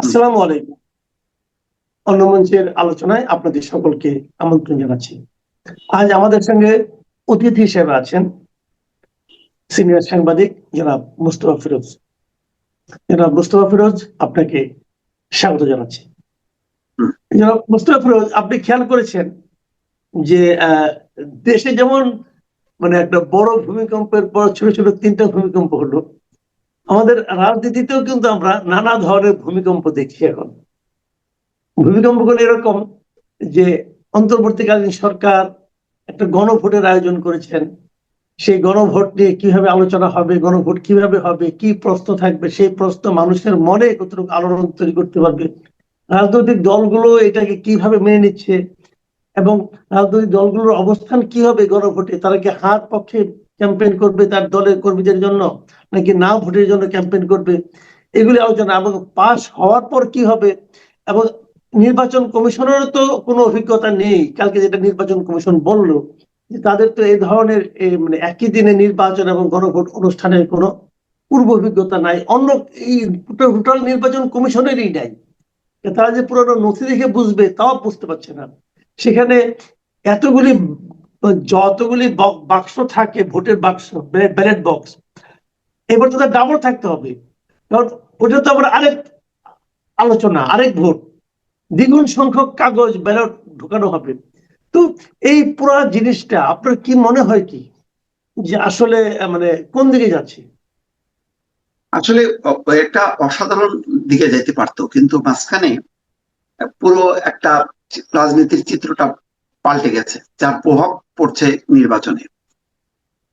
আসসালামু আলাইকুম। অন্য মঞ্চের আলোচনায় আপনাদের সকলকে আমন্ত্রণ জানাচ্ছি। আজ আমাদের সঙ্গে অতিথি হিসেবে আছেন সিনিয়র সাংবাদিক জনাব মুস্তফা ফিরোজ। জনাব মুস্তফা ফিরোজ, আপনাকে স্বাগত জানাচ্ছি। জনাব মুস্তফা ফিরোজ, আপনি খেয়াল করেছেন যে দেশে যেমন মানে একটা বড় ভূমিকম্পের পর ছোট ছোট তিনটা ভূমিকম্প হলো আমাদের রাজনীতিতেও কিন্তু আমরা নানা ধরনের ভূমিকম্প দেখছি এখন। ভূমিকম্পগুলো এরকম যে অন্তর্বর্তীকালীন সরকার একটা গণভোটের আয়োজন করেছেন। সেই গণভোট নিয়ে কীভাবে আলোচনা হবে, গণভোট কীভাবে হবে, কি প্রশ্ন থাকবে, সেই প্রশ্ন মানুষের মনে কতটুকু আলোড়ন তৈরি করতে পারবে? রাজনৈতিক দলগুলো এটাকে কীভাবে মেনে নিচ্ছে এবং রাজনৈতিক দলগুলোর অবস্থান কি হবে গণভোটে, তারা কি হাত পক্ষে ক্যাম্পেইন করবে তার দলের কর্মীদের জন্য, নাকি না ভোটের জন্য ক্যাম্পেইন করবে? এগুলি আলোচনা এবং পাশ হওয়ার পর কি হবে? এবং নির্বাচন কমিশনেরও তো কোনো অভিজ্ঞতা নেই। কালকে যেটা নির্বাচন কমিশন বলল যে তাদের তো এই ধরনের মানে একই দিনে নির্বাচন এবং গণভোট অনুষ্ঠানের কোনো পূর্ব অভিজ্ঞতা নাই। অন্য এই টোটাল নির্বাচন কমিশনেরই নাই। তারা যে পুরোনো নথি দেখে বুঝবে, তাও বুঝতে পারছে না। সেখানে এতগুলি যতগুলি বাক্স থাকে, ভোটের বাক্স ব্যালেট বক্স এবার তো তার ডাবল থাকতে হবে। কারণ ওটা তো আবার আরেক আলোচনা, আরেক ভোট। দ্বিগুণ সংখ্যক কাগজ ব্যালট ঢুকানো হবে। তো এই পুরো জিনিসটা, আপনার কি মনে হয় কি? যে আসলে মানে কোন দিকে যাচ্ছে? আসলে একটা অসাধারণ দিকে যেতে পারতো, কিন্তু মাঝখানে পুরো একটা রাজনীতির চিত্রটা পাল্টে গেছে, যার প্রভাব পড়ছে নির্বাচনে।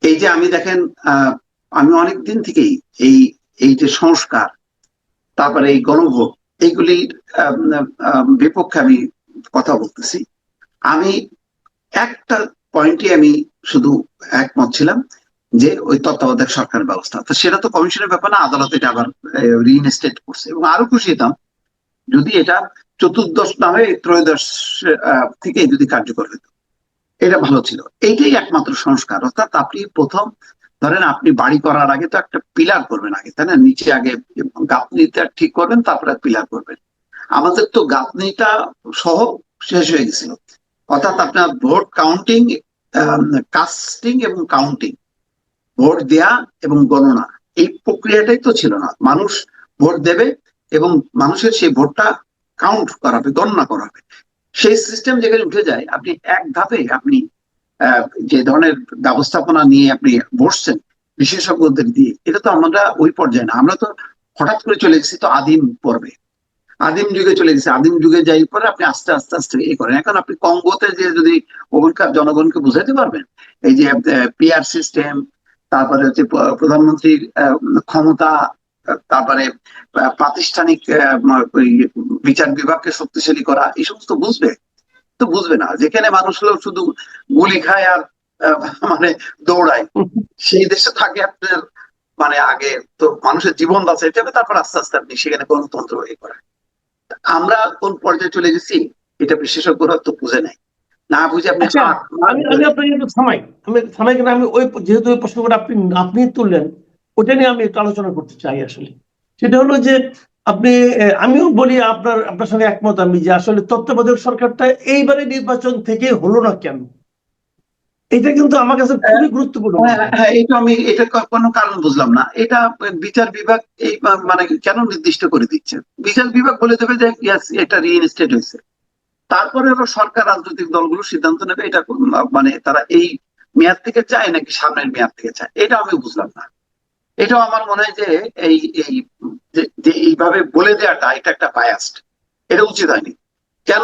এই যে আমি দেখেন আমি অনেক দিন থেকেই এই এই যে সংস্কার, তারপরে এই গণভোট এইগুলির বিপক্ষে আমি কথা বলতেছি। আমি একটা পয়েন্টে আমি শুধু একমত ছিলাম যে ওই তত্ত্বাবধায়ক সরকার ব্যবস্থা। তো সেটা তো কমিশনের ব্যাপার না, আদালত এটা আবার রিইনস্টেট করছে। এবং আরও খুশি হতাম, যদি এটা চতুর্দশ না হয়ে ত্রয়োদশ থেকে যদি কার্যকর হতো এটা ভালো ছিল। এইটাই একমাত্র সংস্কার। অর্থাৎ আপনি প্রথম, ধরেন আপনি বাড়ি করার আগে তো একটা পিলার করবেন আগে, তাই না? নিচে আগে গাঁথনিটা ঠিক করবেন তারপরে পিলার করবেন। আমাদের তো গাঁথনিটা সহ শেষ হয়ে গেছিল। অর্থাৎ আপনার ভোট কাউন্টিং কাস্টিং এবং কাউন্টিং ভোট দেয়া এবং গণনা, এই প্রক্রিয়াটাই তো ছিল না। মানুষ ভোট দেবে এবং মানুষের সেই ভোটটা কাউন্ট করাবে, গণনা করাবে। সেই সিস্টেম যেখানে উঠে যায়, আপনি এক ধাপে আপনি যে ধরনের ব্যবস্থাপনা নিয়ে আপনি বসছেন, বিশেষজ্ঞদের দিয়ে, এটা তো আমরা ওই পর্যায়ে না। আমরা তো হঠাৎ করে চলে গেছি তো আদিম পর্বে। আদিম যুগে চলে গেছে। আদিম যুগে যাই পরে আপনি আস্তে আস্তে আস্তে এ করেন। এখন আপনি কঙ্গোতে যে যদি ওখানকার জনগণকে বুঝাইতে পারবেন, এই যে পিআর সিস্টেম তারপরে হচ্ছে প্রধানমন্ত্রীর ক্ষমতা তারপরে প্রাতিষ্ঠানিক বিচার বিভাগকে শক্তিশালী করা এই সমস্ত বুঝবে? তো বুঝবে না। যেখানে মানুষ শুধু গুলি খায় আর মানে দৌড়ায়। সেই দেশে থাকে আপনার মানে আগে তো মানুষের জীবন বাঁচাইতে হবে তারপর আস্তে আস্তে আপনি সেখানে গণতন্ত্র এ করেন আমরা কোন পর্যায়ে চলে গেছি এটা বিশেষজ্ঞরা তো বুঝে নাই। না বুঝে আপনি আচ্ছা, আমি আমি আপনাকে একটু থামাই। আমি থামাই কেন? আমি ওই যেহেতু ওই প্রশ্নটা আপনি আপনি তুললেন ওটা নিয়ে আমি একটু আলোচনা করতে চাই আসলে। সেটা হলো যে আপনি আমিও বলি আপনার আপনার সঙ্গে একমত আমি যে আসলে তত্ত্বাবধায়ক সরকারটা এইবারে নির্বাচন থেকে হলো না কেন? এটা কিন্তু আমার কাছে খুবই গুরুত্বপূর্ণ। হ্যাঁ, হ্যাঁ, এটা আমি এটা কোনো কারণ বুঝলাম না। এটা বিচার বিভাগ এই মানে কেন নির্দিষ্ট করে দিচ্ছে? বিচার বিভাগ বলে দেবে যে ইয়াস এটা রিইনস্টেট হয়েছে। তারপরে সরকার রাজনৈতিক দলগুলো সিদ্ধান্ত নেবে এটা মানে তারা এই মেয়াদ থেকে চায় নাকি সামনের মেয়াদ থেকে চায়? এটা আমি বুঝলাম না। এটাও আমার মনে হয় যে এই এই, যে- এইভাবে বলে দেওয়াটা এটা একটা বায়াস্ট এটা উচিত হয়নি। কেন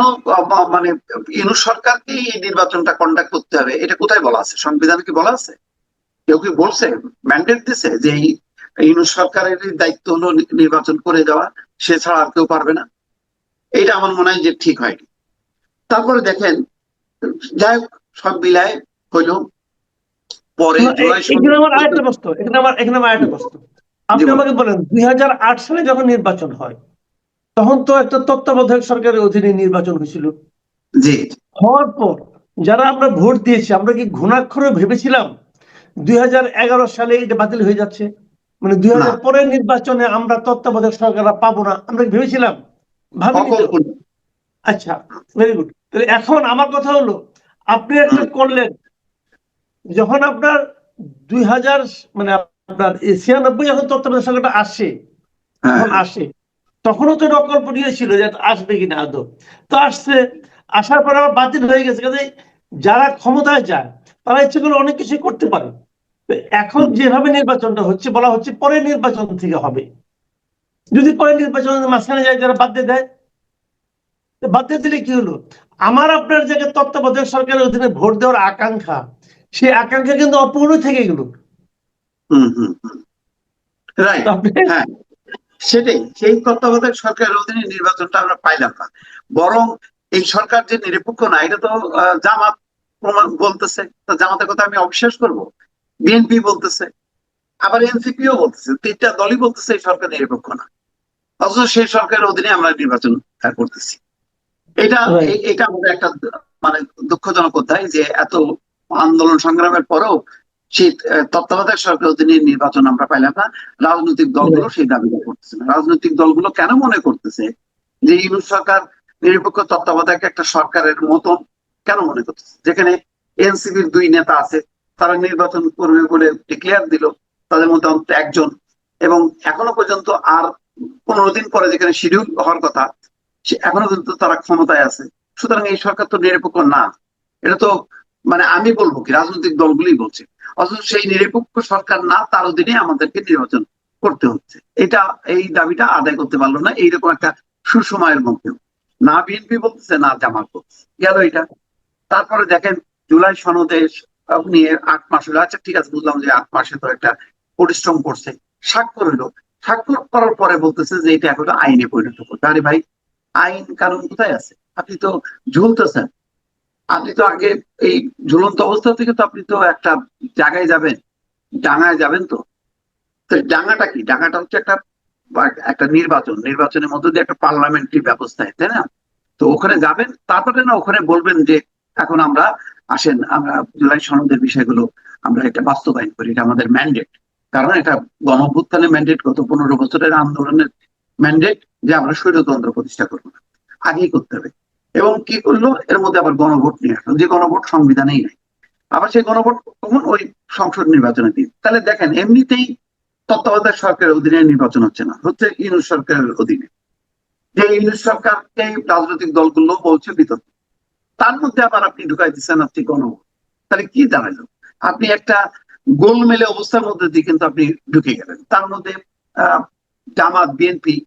মানে ইউনুস সরকারকে এই নির্বাচনটা কন্ডাক্ট করতে হবে, এটা কোথায় বলা আছে? সংবিধানে কি বলা আছে? কেউ কি বলছে? ম্যান্ডেট দিছে যে এই ইউনুস সরকারের দায়িত্ব হলো নির্বাচন করে যাওয়া সে ছাড়া আর কেউ পারবে না? এটা আমার মনে হয় যে ঠিক হয়নি। তারপরে দেখেন, যাই হোক, সব মিলায় হইল পরে জুলাই এখানে আমার আরেকটা প্রশ্ন এখানে আমার এখানে আমার আরেকটা প্রশ্ন। আপনি আমাকে বলেন দুই সালে যখন নির্বাচন হয় তখন তো একটা তত্ত্বাবধায়ক সরকারের অধীনে নির্বাচন হয়েছিল। জি। হওয়ার পর যারা আমরা ভোট দিয়েছি আমরা কি ঘুণাক্ষরে ভেবেছিলাম দুই হাজার এগারো সালে এটা বাতিল হয়ে যাচ্ছে? মানে দুই না। পরের নির্বাচনে আমরা তত্ত্বাবধায়ক সরকার পাবো না আমরা কি ভেবেছিলাম? ভাবিনি আচ্ছা ভেরি গুড তাহলে এখন আমার কথা হলো আপনি একটা করলেন যখন আপনার দুই হাজার মানে আপনার ছিয়ানব্বই যখন তত্ত্বাবধায়ক সরকারটা আসে হ্যাঁ। আসে তখনও তো অকল্পনীয় ছিল যে আসবে কিনা আদৌ। তো আসছে আসার পর আবার বাতিল হয়ে গেছে কাজে যারা ক্ষমতায় যায় তারা ইচ্ছে করলে অনেক কিছু করতে পারে। এখন যেভাবে নির্বাচনটা হচ্ছে বলা হচ্ছে পরে নির্বাচন থেকে হবে। যদি পরে নির্বাচন মাঝখানে যায় যারা বাদ দিয়ে দেয় তো বাদ দিয়ে দিলে কি হলো? আমার আপনার জায়গায় তত্ত্বাবধায়ক সরকারের অধীনে ভোট দেওয়ার আকাঙ্ক্ষা সেই আকাঙ্ক্ষা কিন্তু অপূর্ণ থেকে গেল। হুম হুম হুম। রাইট হ্যাঁ। সেটাই সেই তত্ত্বাবধায়ক সরকারের অধীনে নির্বাচনটা আমরা পাইলাম না। বরং এই সরকার যে নিরপেক্ষ না এটা তো জামাত প্রমাণ বলতেছে। তো জামাতের কথা আমি অবিশ্বাস করব। বিএনপি বলতেছে আবার এনসিপিও বলতেছে। তিনটা দলই বলতেছে এই সরকার নিরপেক্ষ না। অথচ সেই সরকারের অধীনে আমরা নির্বাচন করতেছি। এটা এটা আমাদের একটা মানে দুঃখজনক অধ্যায় যে এত আন্দোলন সংগ্রামের পরেও সেই তত্ত্বাবধায়ক সরকারের অধীনে নির্বাচন আমরা পাইলাম না। রাজনৈতিক দলগুলো সেই দাবিটা করতেছে না। রাজনৈতিক দলগুলো কেন মনে করতেছে যে ইউনুস সরকার নিরপেক্ষ তত্ত্বাবধায়ক একটা সরকারের মতন কেন মনে করতেছে? যেখানে এনসিপির দুই নেতা আছে, তারা নির্বাচন করবে বলে ডিক্লেয়ার দিল, তাদের মধ্যে অন্তত একজন। এবং এখনও পর্যন্ত আর পনেরো দিন পরে যেখানে শিডিউল হওয়ার কথা, সে এখনও পর্যন্ত তারা ক্ষমতায় আছে। সুতরাং এই সরকার তো নিরপেক্ষ না। এটা তো মানে আমি বলব কি, রাজনৈতিক দলগুলোই বলছে। অথচ সেই নিরপেক্ষ সরকার না তার অধীনে আমাদেরকে নির্বাচন করতে হচ্ছে। এটা, এই দাবিটা আদায় করতে পারল না, এইরকম একটা সুসময়ের মধ্যেও। না বিএনপি বলতেছে, না জামাত বলতেছে। গেল এটা। তারপরে দেখেন, জুলাই সনদে নিয়ে আট মাস হলো আচ্ছা ঠিক আছে, বুঝলাম যে আট মাসে তো একটা পরিশ্রম করছে। স্বাক্ষর হলো। স্বাক্ষর করার পরে বলতেছে যে এটা এখন আইনে পরিণত করতে আরে ভাই, আইন কারণ কোথায় আছে? আপনি তো ঝুলতেছেন। আপনি তো আগে এই ঝুলন্ত অবস্থা থেকে তো আপনি তো একটা জায়গায় যাবেন, ডাঙায় যাবেন তো। ডাঙাটা কি? ডাঙাটা হচ্ছে একটা একটা নির্বাচন। নির্বাচনের মধ্যে দিয়ে একটা পার্লামেন্টারি ব্যবস্থা তাই না? তো ওখানে যাবেন, তারপরে না ওখানে বলবেন যে, এখন আমরা আসেন, আমরা জুলাই সনদের বিষয়গুলো আমরা এটা বাস্তবায়ন করি, এটা আমাদের ম্যান্ডেট কারণ এটা গণভ্যুত্থানের ম্যান্ডেট গত পনেরো বছরের আন্দোলনের ম্যান্ডেট যে আমরা স্বৈরতন্ত্র প্রতিষ্ঠা করব না। আগেই করতে হবে? এবং কি করল? এর মধ্যে আবার গণভোট নিয়ে আসলো। যে গণভোট সংবিধানেই নাই। আবার সেই গণভোট কখন ওই সংসদ নির্বাচনের দিন তাহলে দেখেন, এমনিতেই তত্ত্বাবধায়ক সরকারের অধীনে নির্বাচন হচ্ছে না। হচ্ছে ইউনুস সরকারের অধীনে। যে ইউনুস সরকারকে রাজনৈতিক দলগুলো বলছে বিতর্ক। তার মধ্যে আবার আপনি ঢুকাই দিচ্ছেন আপনি গণভোট। তাহলে কি দাঁড়াল? আপনি একটা গোলমেলে অবস্থার মধ্যে দিয়ে কিন্তু আপনি ঢুকে গেলেন। তার মধ্যে, আহ, জামাত, বিএনপি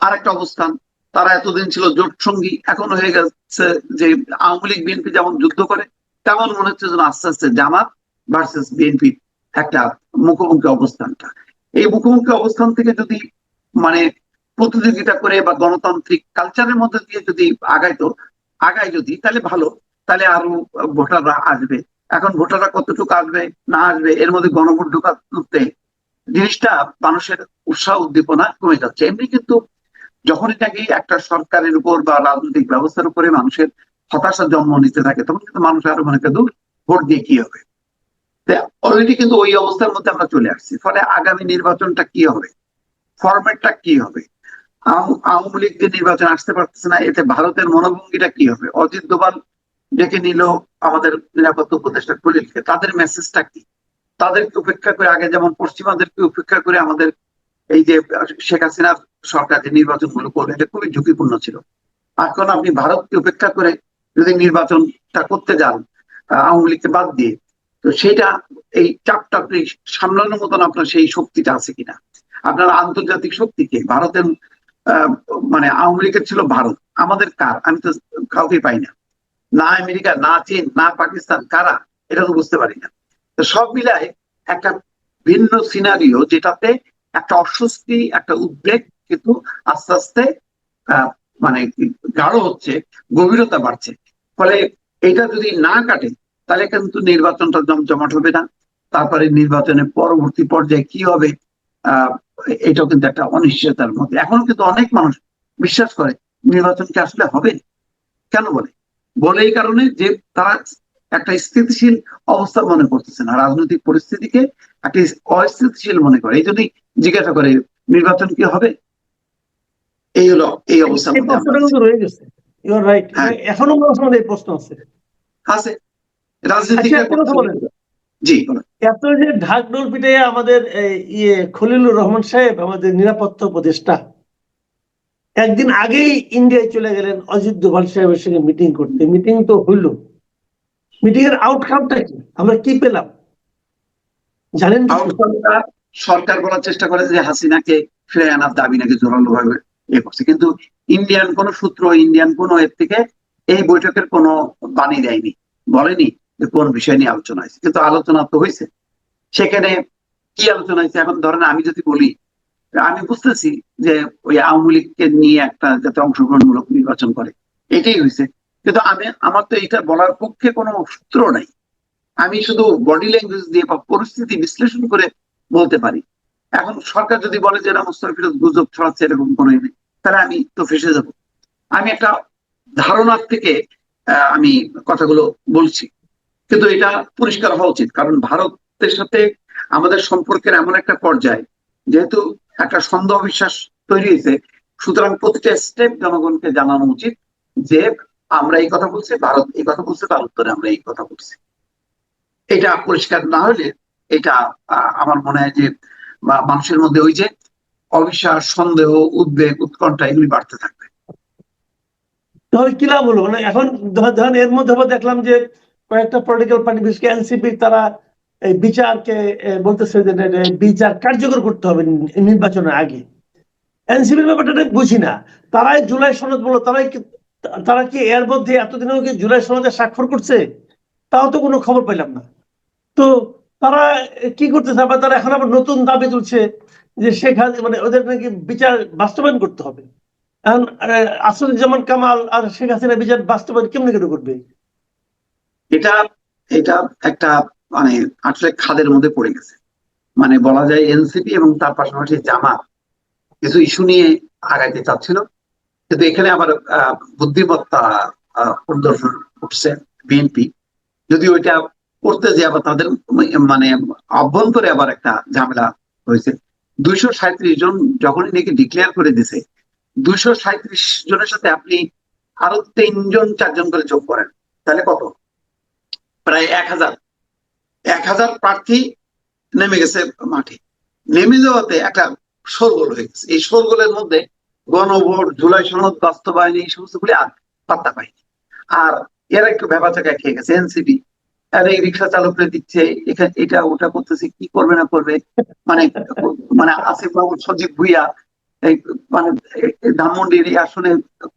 আর একটা অবস্থান তারা এতদিন ছিল জোট সঙ্গী, এখন হয়ে গেছে যে আওয়ামী লীগ, বিএনপি যেমন যুদ্ধ করে, তেমন মনে হচ্ছে যেন আস্তে আস্তে জামাত ভার্সেস বিএনপি একটা মুখোমুখি অবস্থানটা। এই মুখোমুখি অবস্থান থেকে যদি মানে প্রতিযোগিতা করে বা গণতান্ত্রিক কালচারের মধ্যে দিয়ে যদি আগাইতো, আগায় যদি, তাহলে ভালো, তাহলে আরও ভোটাররা আসবে। এখন ভোটাররা কতটুকু আসবে, না আসবে, এর মধ্যে গণভোট ঢুকাতে জিনিসটা মানুষের উৎসাহ উদ্দীপনা কমে যাচ্ছে। এমনি কিন্তু যখনই নাকি একটা সরকারের উপর বা রাজনৈতিক ব্যবস্থার উপরে মানুষের হতাশা জন্ম নিতে থাকে, তখন কিন্তু মানুষ আরও মনে দূর ভোট দিয়ে কি হবে? অলরেডি কিন্তু ওই অবস্থার মধ্যে আমরা চলে আসছি। ফলে আগামী নির্বাচনটা কি হবে? ফরম্যাটটা কি হবে? আওয়ামী লীগ যে নির্বাচন আসতে পারতেছে না, এতে ভারতের মনোভঙ্গিটা কি হবে? অজিত দোভাল ডেকে নিল আমাদের নিরাপত্তা উপদেষ্টা খলিলকে তাদের মেসেজটা কি? তাদেরকে উপেক্ষা করে, আগে যেমন পশ্চিমাদেরকে উপেক্ষা করে আমাদের এই যে শেখ হাসিনার সরকার যে নির্বাচনগুলো করবে, এটা খুবই ঝুঁকিপূর্ণ ছিল। এখন আপনি ভারতকে উপেক্ষা করে যদি নির্বাচনটা করতে যান আওয়ামী লীগকে বাদ দিয়ে, তো সেটা এই চাপটা আপনি সামলানোর মতন আপনার সেই শক্তিটা আছে কিনা? আপনার আন্তর্জাতিক শক্তিকে ভারতের মানে আওয়ামী লীগের ছিল ভারত। আমাদের কার? আমি তো কাউকে পাই না। না আমেরিকা, না চীন, না পাকিস্তান, কারা? এটা তো বুঝতে পারি না। তো সব মিলায় একটা ভিন্ন সিনারিও যেটাতে একটা অস্বস্তি, একটা উদ্বেগ কিন্তু আস্তে আস্তে মানে গাঢ় হচ্ছে, গভীরতা বাড়ছে। ফলে এটা যদি না কাটে, তাহলে কিন্তু নির্বাচনটা জমজমাট হবে না। তারপরে নির্বাচনের পরবর্তী পর্যায়ে কি হবে, আহ, এটাও কিন্তু একটা অনিশ্চয়তার মধ্যে। এখনও কিন্তু অনেক মানুষ বিশ্বাস করে, নির্বাচন কি আসলে হবে? কেন বলে? বলে এই কারণে যে তারা একটা স্থিতিশীল অবস্থা মনে করতেছে না রাজনৈতিক পরিস্থিতিকে একটা অস্থিতিশীল মনে করে। এই জন্যই জিজ্ঞাসা করে নির্বাচন কি হবে? এই হলো এই অবস্থা এই প্রশ্নটা কিন্তু রয়ে গেছে। ইউ রাইট হ্যাঁ। এখনও এই প্রশ্ন আছে। আছে। রাজনীতি আচ্ছা, জি এত যে ঢাক ঢোল পিটে আমাদের ইয়ে খলিলুর রহমান সাহেব আমাদের নিরাপত্তা উপদেষ্টা একদিন আগেই ইন্ডিয়ায় চলে গেলেন অজিত দোভাল সাহেবের সঙ্গে মিটিং করতে। মিটিং তো হইল। মিটিং এর আউটকামটা কি? আমরা কি পেলাম? জানেন সরকার বলার চেষ্টা করে যে হাসিনাকে ফিরে আনার দাবি নাকি জোরালো ভাবে এ করছে। কিন্তু ইন্ডিয়ান কোন সূত্র ইন্ডিয়ান কোন এর থেকে এই বৈঠকের কোনো বাণী দেয়নি, বলেনি যে কোন বিষয় নিয়ে আলোচনা হয়েছে। কিন্তু আলোচনা তো হয়েছে। সেখানে কি আলোচনা হয়েছে? এখন ধরেন আমি যদি বলি, আমি বুঝতেছি যে ওই আওয়ামী লীগকে নিয়ে একটা যাতে অংশগ্রহণমূলক নির্বাচন করে, এটাই হয়েছে। কিন্তু আমি আমার তো এটা বলার পক্ষে কোনো সূত্র নাই। আমি শুধু বডি ল্যাঙ্গুয়েজ দিয়ে বা পরিস্থিতি বিশ্লেষণ করে বলতে পারি। এখন সরকার যদি বলে যে এরা মুস্তাফিরত গুজব ছড়াচ্ছে এরকম কোনো নেই, তাহলে আমি তো ফেসে যাব। আমি একটা ধারণার থেকে আমি কথাগুলো বলছি। কিন্তু এটা পরিষ্কার হওয়া উচিত। কারণ ভারতের সাথে আমাদের সম্পর্কের এমন একটা পর্যায়ে যেহেতু একটা সন্দেহ বিশ্বাস তৈরি হয়েছে সুতরাং প্রতিটা স্টেপ জনগণকে জানানো উচিত যে আমরা এই কথা বলছি, ভারত এই কথা বলছে, তার উত্তরে আমরা এই কথা বলছি। এটা পরিষ্কার না হলে এটা আমার মনে হয় যে মানুষের মধ্যে ওই যে অবিশ্বাস, সন্দেহ, উদ্বেগ, উৎকণ্ঠা এগুলি বাড়তে থাকবে। কি লাভ হলো? মানে এখন ধরেন এর মধ্যে দেখলাম যে কয়েকটা পলিটিক্যাল পার্টি বিশেষ এনসিপি তারা এই বিচারকে বলতেছে যে বিচার কার্যকর করতে হবে নির্বাচনের আগে। এনসিপির ব্যাপারটা বুঝি না। তারাই জুলাই সনদ বলো, তারাই তারা কি এর মধ্যে এতদিনেও কি জুলাই সনদে স্বাক্ষর করছে? তাও তো কোনো খবর পেলাম না। তো তারা কি করতেছে? আবার তারা এখন আবার নতুন দাবি তুলছে যে শেখ মানে ওদের নাকি বিচার বাস্তবায়ন করতে হবে। এখন আহ, কামাল আর শেখ হাসিনা বিচার বাস্তবায়ন কেমনি করে করবে? এটা এটা একটা মানে আসলে খাদের মধ্যে পড়ে গেছে। মানে বলা যায় এনসিপি এবং তার পাশাপাশি জামাত। কিছু ইস্যু নিয়ে আগাইতে চাচ্ছিল। কিন্তু এখানে আবার বুদ্ধিমত্তা প্রদর্শন করছে বিএনপি। যদি ওইটা করতে যে আবার তাদের মানে অভ্যন্তরে আবার একটা ঝামেলা হয়েছে। দুইশো সাঁত্রিশ জন যখনই নাকি ডিক্লেয়ার করে দিছে, দুইশো সাঁত্রিশ জনের সাথে আপনি আরও তিনজন, চারজন করে যোগ করেন, তাহলে কত? প্রায় এক হাজার। এক হাজার প্রার্থী নেমে গেছে মাঠে। নেমে যাওয়াতে একটা শোরগোল হয়ে গেছে। এই শোরগোলের মধ্যে গণভোট, জুলাই সনদ, বাস্তবায়ন, এই সমস্ত গুলি আর পাত্তা পায়নি আর এরা একটু ভেবা চাকায় খেয়ে গেছে, এনসিপি। আর, এই রিক্সা চালকরা দিচ্ছে, এখানে এটা ওটা করতেছে, কি করবে না করবে? মানে মানে আসিফ মাহমুদ সজীব ভুইয়া, এই মানে ধানমন্ডির আসনে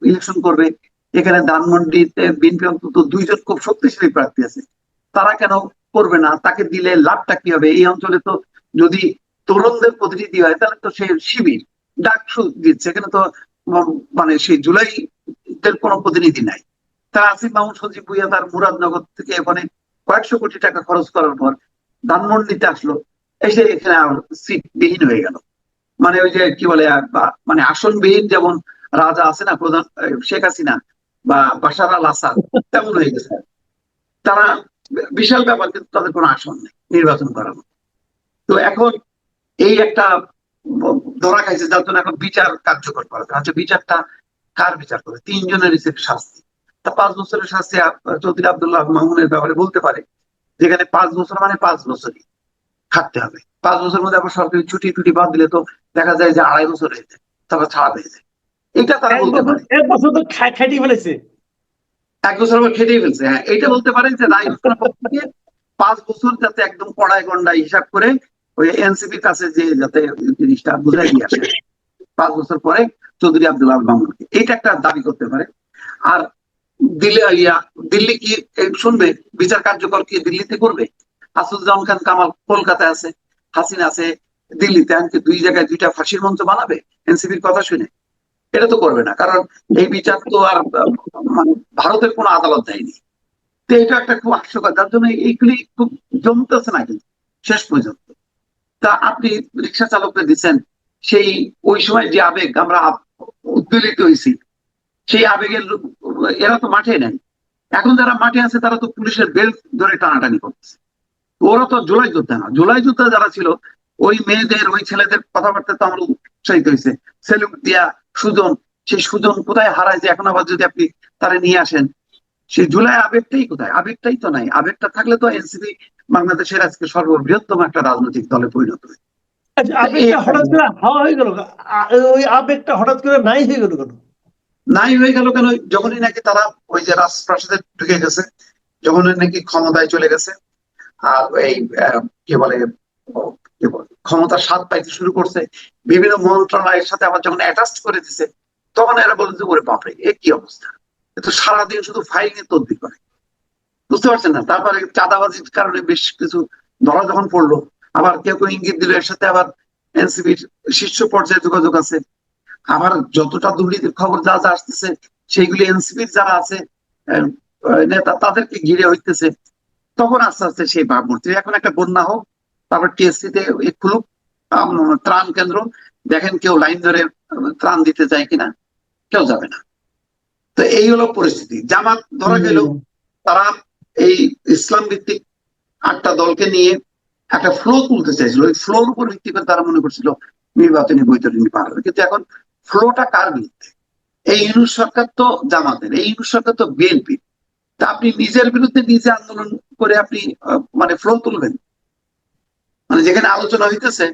ইলেকশন করবে, এখানে ধানমন্ডিতে বিএনপি অন্তত দুইজন খুব শক্তিশালী প্রার্থী আছে। তারা কেন করবে না? তাকে দিলে লাভটা কি হবে? এই অঞ্চলে তো যদি তরুণদের প্রতিনিধি হয়, তাহলে তো সে শিবির। ডাকসু দিচ্ছে এখানে তো মানে সেই জুলাই কোনো প্রতিনিধি নাই। তারা আসিফ মাহমুদ সজীব ভুইয়া তার মুরাদনগর থেকে ওখানে কয়েকশো কোটি টাকা খরচ করার পর ধানমন্ডিতে আসলো। এসে এখানে সিট বিহীন হয়ে গেল। মানে ওই যে কি বলে মানে আসনবিহীন যেমন রাজা আছে না, প্রধান শেখ হাসিনা বা বাশার আল আসাদ, তেমন হয়ে গেছে। তারা বিশাল ব্যাপার, কিন্তু তাদের কোনো আসন নেই নির্বাচন করার তো এখন এই একটা ধরা খাইছে যার জন্য এখন বিচার কার্যকর করা আচ্ছা বিচারটা কার বিচার করে? তিনজনের রিসিপ্ট শাস্তি। তা পাঁচ বছরের শাস্তি চৌধুরী আব্দুল্লাহ মামুনের ব্যাপারে বলতে পারে যেখানে পাঁচ বছর মানে পাঁচ বছরই খাটতে হবে। পাঁচ বছরের মধ্যে আবার সরকারি ছুটি টুটি বাদ দিলে তো দেখা যায় যে আড়াই বছর হয়ে যায় তারপর ছাড়া হয়ে যায়। এটা তারা বলতে পারে। এক বছর তো খা- খাটিয়ে ফেলেছে। এক বছর আবার খেটেই ফেলছে হ্যাঁ। এটা বলতে পারেন যে রায় ঘোষণার পক্ষ থেকে পাঁচ বছর যাতে একদম কড়াই গন্ডায় হিসাব করে ওই এনসিপির কাছে যে যাতে জিনিসটা বুঝাই দিয়ে আসে, পাঁচ বছর পরে চৌধুরী আব্দুল মামুনকে এইটা একটা দাবি করতে পারে। আর দিল্লি, ইয়া, দিল্লি কি শুনবে? বিচার কার্যকর কি দিল্লিতে করবে? আসাদুজ্জামান খান কামাল কলকাতায় আছে, হাসিনা আছে দিল্লিতে এমনকি দুই জায়গায় দুইটা ফাঁসির মঞ্চ বানাবে? এনসিপির কথা শুনে। এটা তো করবে না, কারণ এই বিচার তো আর মানে ভারতের কোনো আদালত দেয়নি। তো এটা একটা খুব হাস্যকর যার জন্য এইগুলি খুব জমতেছে না কিন্তু, শেষ পর্যন্ত। তা আপনি রিক্সা চালকরা দিচ্ছেন। সেই, ওই সময় যে আবেগ আমরা উদ্বেলিত হয়েছি, সেই আবেগের এরা তো মাঠে নেই। এখন যারা মাঠে আছে, তারা তো পুলিশের বেল্ট ধরে টানাটানি করতেছে। ওরা তো জুলাই যোদ্ধা না। জুলাই যোদ্ধা যারা ছিল, ওই মেয়েদের, ওই ছেলেদের কথাবার্তা তো আমরা উৎসাহিত হয়েছে। সেলুক দিয়া সুজন, সেই সুজন কোথায় হারায় যে এখন আবার যদি আপনি তারা নিয়ে আসেন, সেই জুলাই আবেগটাই কোথায়? আবেগটাই তো নাই। আবেগটা থাকলে তো এনসিপি বাংলাদেশের আজকে সর্ববৃহত্তম একটা রাজনৈতিক দলে পরিণত হয় আচ্ছা আবেগটা হঠাৎ করে হাওয়া হয়ে গেল ওই আবেগটা হঠাৎ করে নাই হয়ে গেল কেন? নাই হয়ে গেল কেন? যখনই নাকি তারা ওই যে রাজপ্রাসাদে ঢুকে গেছে যখনই নাকি ক্ষমতায় চলে গেছে আর এই কি বলে ক্ষমতার স্বাদ পাইতে শুরু করছে বিভিন্ন মন্ত্রণালয়ের সাথে আবার যখন অ্যাটাচ করে দিছে তখন এরা বলে যে ওরে বাপরে এ কি অবস্থা? এ তো সারাদিন শুধু ফাইল নিয়ে তদবির করে। বুঝতে পারছেন না? তারপরে চাঁদাবাজির কারণে বেশ কিছু ধরা যখন পড়ল আবার কেউ কেউ ইঙ্গিত দিল এর সাথে আবার এনসিবির শীর্ষ পর্যায়ে যোগাযোগ আছে। আবার যতটা দুর্নীতির খবর যা যা আসতেছে সেইগুলি এনসিপির যারা আছে নেতা তাদেরকে ঘিরে হইতেছে। তখন আস্তে আস্তে সেই ভাবমূর্তি এখন একটা বন্যা হোক তারপর টিএসসি তে খুলুক ত্রাণ কেন্দ্র দেখেন কেউ লাইন ধরে ত্রাণ দিতে চায় কিনা কেউ যাবে না। তো এই হলো পরিস্থিতি। জামাত ধরা গেল তারা এই ইসলাম ভিত্তিক আটটা দলকে নিয়ে একটা ফ্লো তুলতে চাইছিল। ওই ফ্লোর উপর ভিত্তি করে তারা মনে করছিল নির্বাচনী বৈতরণী পার হবে। কিন্তু এখন ফ্লোটা কার বিরুদ্ধে? এই ইউনুস সরকার তো জামাতের, এই ইউনুস সরকার তো বিএনপি। তা আপনি নিজের বিরুদ্ধে নিজে আন্দোলন করে আপনি মানে ফ্লো তুলবেন। মানে যেখানে আলোচনা হইতেছে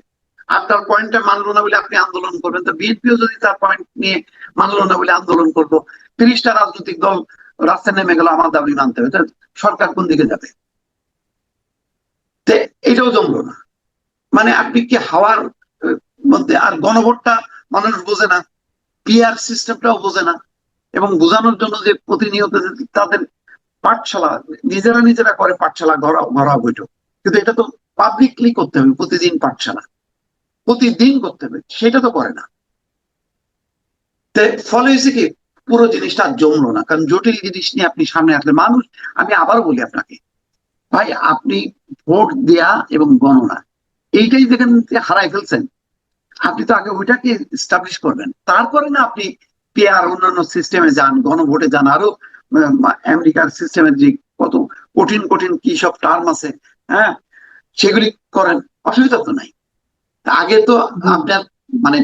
আপনার পয়েন্টটা মানলো না বলে আপনি আন্দোলন করবেন। তো বিএনপিও যদি তার পয়েন্ট নিয়ে মানলো না বলে আন্দোলন করব, তিরিশটা রাজনৈতিক দল রাস্তায় নেমে গেল, আমার দাবি মানতে হবে। সরকার কোন দিকে যাবে? এটাও জমলো না। মানে আপনি কি হাওয়ার মধ্যে আর গণভোটটা মানুষ বোঝে না, পিআর সিস্টেমটাও বোঝে না, এবং বোঝানোর জন্য যে প্রতিনিয়ত তাদের পাঠশালা, নিজেরা নিজেরা করে পাঠশালা ঘরা ঘরা বৈঠক। কিন্তু এটা তো পাবলিকলি করতে হবে, প্রতিদিন পাঠশালা। প্রতিদিন করতে হবে, সেটা তো করে না। ফলে হয়েছে কি? পুরো জিনিসটা আর জমলো না। কারণ জটিল জিনিস নিয়ে আপনি সামনে আসলে মানুষ আমি আবারও বলি আপনাকে ভাই আপনি ভোট দেয়া এবং গণনা এইটাই যেখান থেকে হারাই ফেলছেন। আপনি তো আগে ওইটাকে স্টাবলিশ করবেন। তারপরে না আপনি পেয়ার অন্যান্য সিস্টেমে যান গণভোটে যান আরও আমেরিকার সিস্টেমের যে কত কঠিন কঠিন কি সব টার্ম আছে হ্যাঁ সেগুলি করেন। অসুবিধা তো নাই। আগে তো আপনার মানে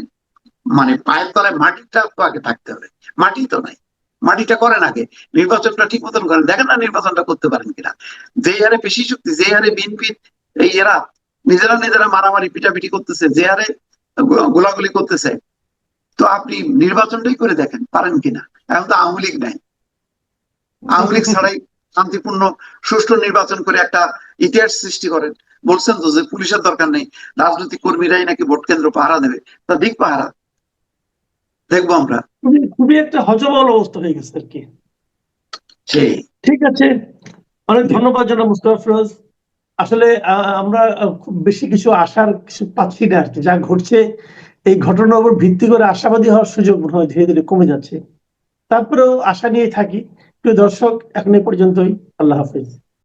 মানে পায়ের তলায় মাটিটা তো আগে থাকতে হবে। মাটি তো নাই। মাটিটা করেন আগে। নির্বাচনটা ঠিক মতন করেন। দেখেন না নির্বাচনটা করতে পারেন কিনা। যে হারে বেশি শক্তি, যে হারে বিএনপি, এই এরা নিজেরা নিজেরা মারামারি, পিটাপিটি করতেছে, যে হারে গোলাগুলি করতেছে। তো আপনি নির্বাচনটাই করে দেখেন, পারেন কিনা। এখন তো আওয়ামী লীগ নাই। আওয়ামী লীগ ছাড়াই শান্তিপূর্ণ, সুষ্ঠু নির্বাচন করে একটা ইতিহাস সৃষ্টি করেন। বলছেন তো যে পুলিশের দরকার নেই। রাজনৈতিক কর্মীরাই নাকি ভোট কেন্দ্র পাহারা দেবে। তা দিক পাহারা। দেখব আমরা। খুবই একটা হজবল অবস্থা হয়ে গেছে আর কি। ঠিক আছে। অনেক ধন্যবাদ জানাব মুস্তফা ফিরোজ। আসলে আহ, আমরা খুব বেশি কিছু আশার কিছু পাচ্ছি না আর কি। যা ঘটছে এই ঘটনার উপর ভিত্তি করে আশাবাদী হওয়ার সুযোগ মনে হয় ধীরে ধীরে কমে যাচ্ছে। তারপরেও আশা নিয়ে থাকি। প্রিয় দর্শক এখন এ পর্যন্তই। আল্লাহ হাফিজ।